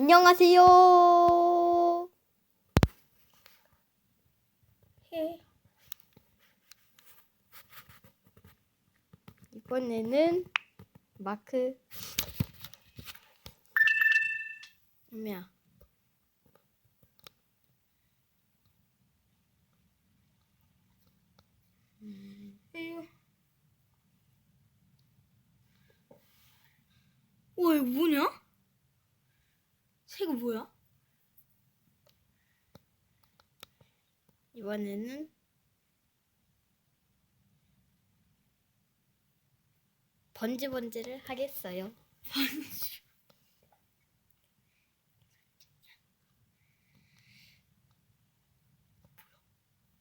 안녕하세요. 해. 이번에는 마크 뭐야? 와 이거 뭐냐? 새가 뭐야? 이번에는 번지 번지를 하겠어요.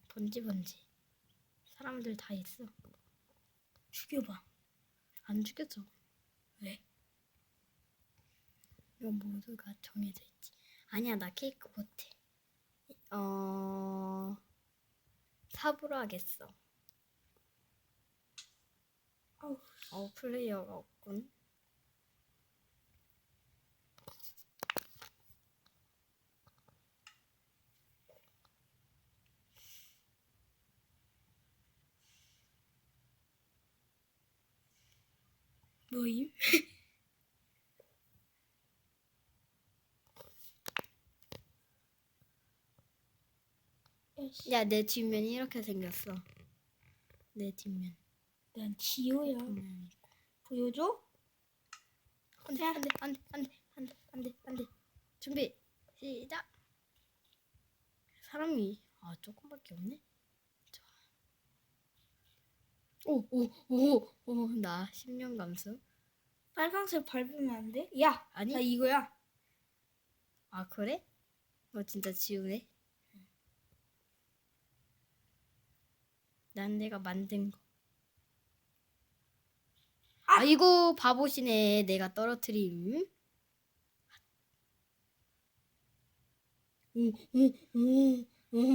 번지 번지. 사람들 다 있어. 죽여봐. 안 죽여져. 왜? 이거 모두가 정해져 있지. 아니야, 나 케이크 못해. 어, 삽으로 하겠어. 어, 플레이어가 없군. 뭐임? 야, 내 뒷면이 이렇게 생겼어. 내 뒷면. 난 지호야. 뒷면이. 보여줘? 안 돼, 안 돼, 안 돼, 안 돼, 안 돼, 안 돼, 안 돼. 준비, 시작. 사람이, 아, 조금밖에 없네. 오, 오, 오, 오, 나 10년 감수. 빨강색 밟으면 안 돼? 야, 아니? 나 이거야. 아, 그래? 너 진짜 지우네. 난 내가 만든 거. 아! 아이고, 바보시네. 내가 떨어뜨림.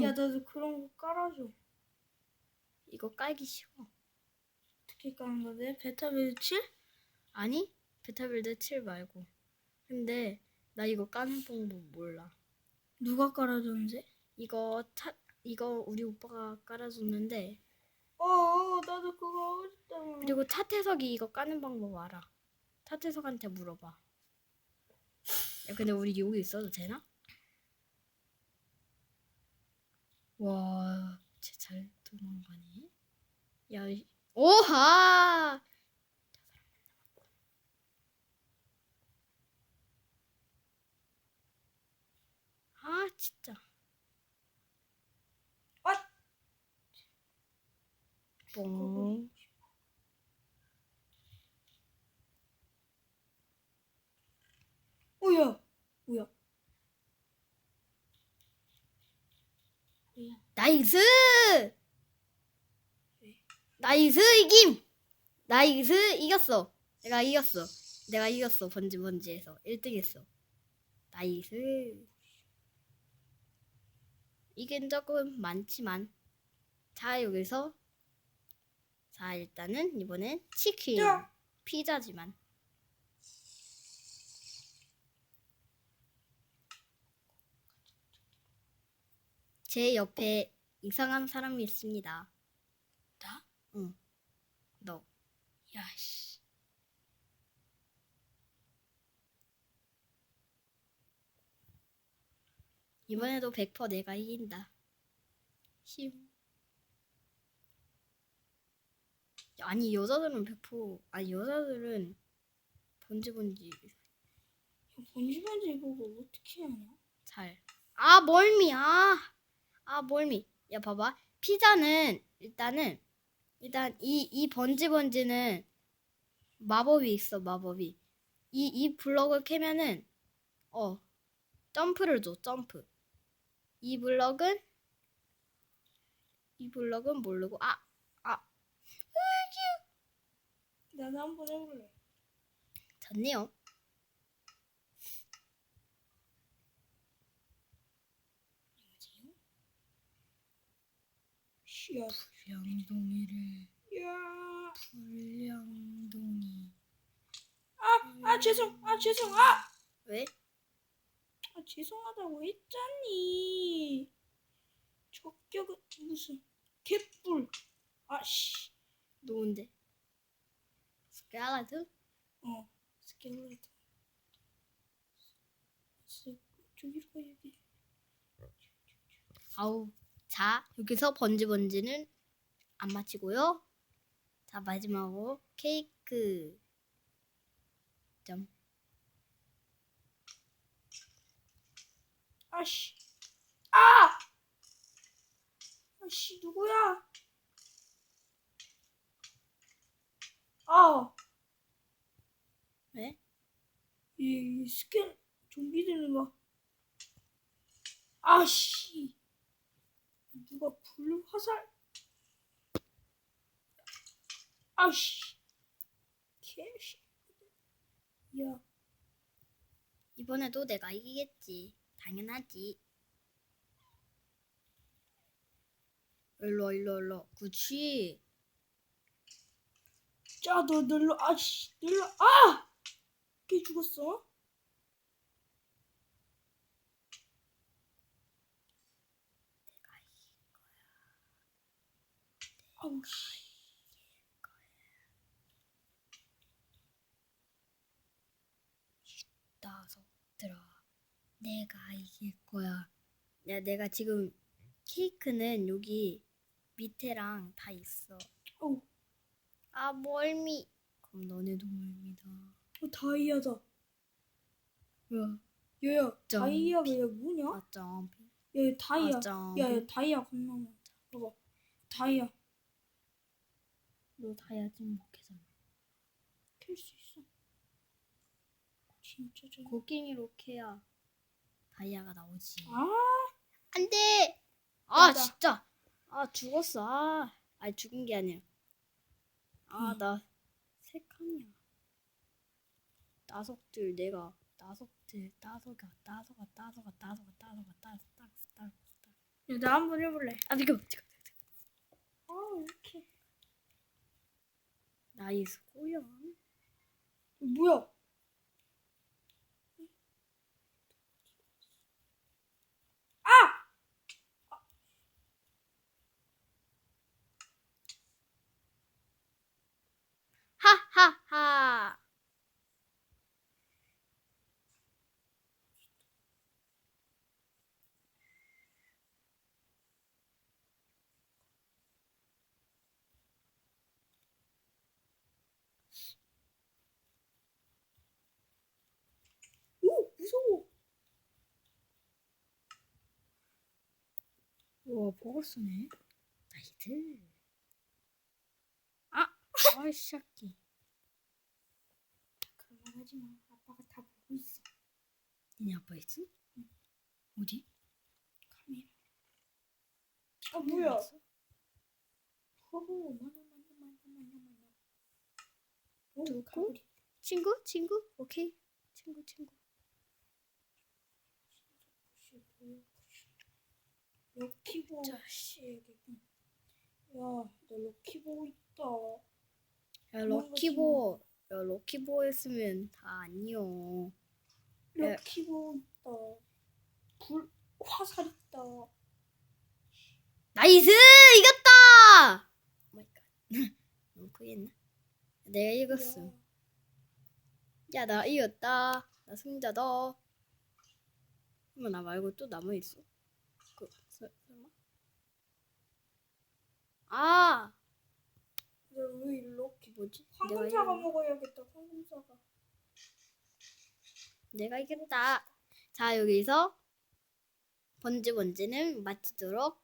야, 나도 그런 거 깔아줘. 이거 깔기 쉬워. 어떻게 까는 거지? 베타빌드 7? 아니? 베타빌드 7 말고. 근데 나 이거 까는 방법 몰라. 누가 깔아줬는지? 이거 차, 이거 우리 오빠가 깔아줬는데 어, 어, 나도 그거 하고 싶다. 그리고 차태석이 이거 까는 방법 알아. 차태석한테 물어봐. 야 근데 우리 여기 있어도 되나? 와, 쟤잘 도망가네. 야, 이- 오하! 아, 진짜. 아! 뽕. 뭐야? 뭐야? 뭐야? 나이스! 왜? 나이스 이김! 나이스 이겼어. 내가 이겼어. 내가 이겼어. 번지 번지에서 1등 했어. 나이스. 이긴 적은 많지만 자 여기서 자 일단은 이번엔 치킨 야! 피자지만 제 옆에 이상한 사람이 있습니다. 나? 응. 너. 야, 씨. 이번에도 100% 내가 이긴다. 심. 아니 여자들은 100% 아니 여자들은 번지 번지 야, 번지 번지 이거 뭐 어떻게 하냐? 잘. 아 멀미 아. 아 멀미. 야 봐봐. 피자는 일단은 일단 이 이 번지 번지는 마법이 있어 마법이. 이 이 블럭을 캐면은 어 점프를 줘 점프. 이 블럭은 이 블럭은 모르고 아 나도 한번 해볼래. 졌네요. 씨야. 불량동이를 야. 불량동이 아, 아 죄송, 아 죄송, 아. 왜? 죄송하다고 했잖니. 적격은 무슨 개뿔. 아씨. 누군데? 스켈레톤? 어 스켈레톤. 쓱, 저기로 가야 돼. 아우. 자, 여기서 번지 번지는 안 마치고요. 자, 마지막으로 케이크. 점. 아씨. 아! 아씨 누구야? 아. 왜? 이, 이 스캔 좀비들은 막 아씨 누가 불 화살 아씨 개씨 야 이번에도 내가 이기겠지. 당연하지. 일로, 일로, 일로. 그치. 자, 너 늘러, 아씨, 늘러, 아! 걔 죽었어? 내가 이길 녀석들아. 내가 이길 거야. 야, 내가 지금 케이크는 여기 밑에랑 다 있어. 어우, 아, 멀미. 그럼 너네도 멀미다. 어, 다이아다. 뭐야? 점. 다이아가 얘 뭐냐? 아, 점핑. 야, 얘 다이아. 아. 야, 얘 다이아 겁나 많아. 봐봐. 다이아. 너 다이아지 못해잖아. 캘수 있어. 진짜 잘. 곡괭이로 캐야 다이아가 나오지. 아, 안 돼! 아, 맞아. 진짜. 아, 죽었어. 아, 아니, 죽은 게 아니야. 아, 응. 나세 칸이야. 따석들, 내가. 따석들, 따석아, 따석아, 따석아, 따석아, 따석아, 따석, 따석, 따석, 따석. 야, 나 한번 해볼래. 아, 지금, 지금. 아, 이렇게. 나이스 꼬야. 뭐야? 아! 하하하. 오, 무서워. 우 와, 버거스네. 나이스. 아, 아이, 새끼. 그런 말 하지 마. 아빠가 다 보고 있어. 니네 아빠 있어? 어디? 카메라. 아, 뭐야? 마녀, 마녀, 마녀, 마녀, 마녀. 오, 누구? 친구? 친구? 오케이. 친구, 친구. 푸시, 뭐야, 푸시. 럭키보 씨에게군. 야, 나 럭키보 있다. 야, 럭키보. 야, 럭키보 했으면 다 아니요. 야. 럭키보 있다. 불, 화살 있다. 나이스! 이겼다! 오 마이 갓. 너무 크게 했나? 내가 이겼어. 야, 야, 나 이겼다. 나 승자다. 엄마, 나 말고 또 남아있어. 그, 설- 설마? 아! 왜 럭키? 뭐지? 황금사가 이겼- 먹어야겠다. 황금사가. 내가 이겼다. 자, 여기서 번지 번지는 마치도록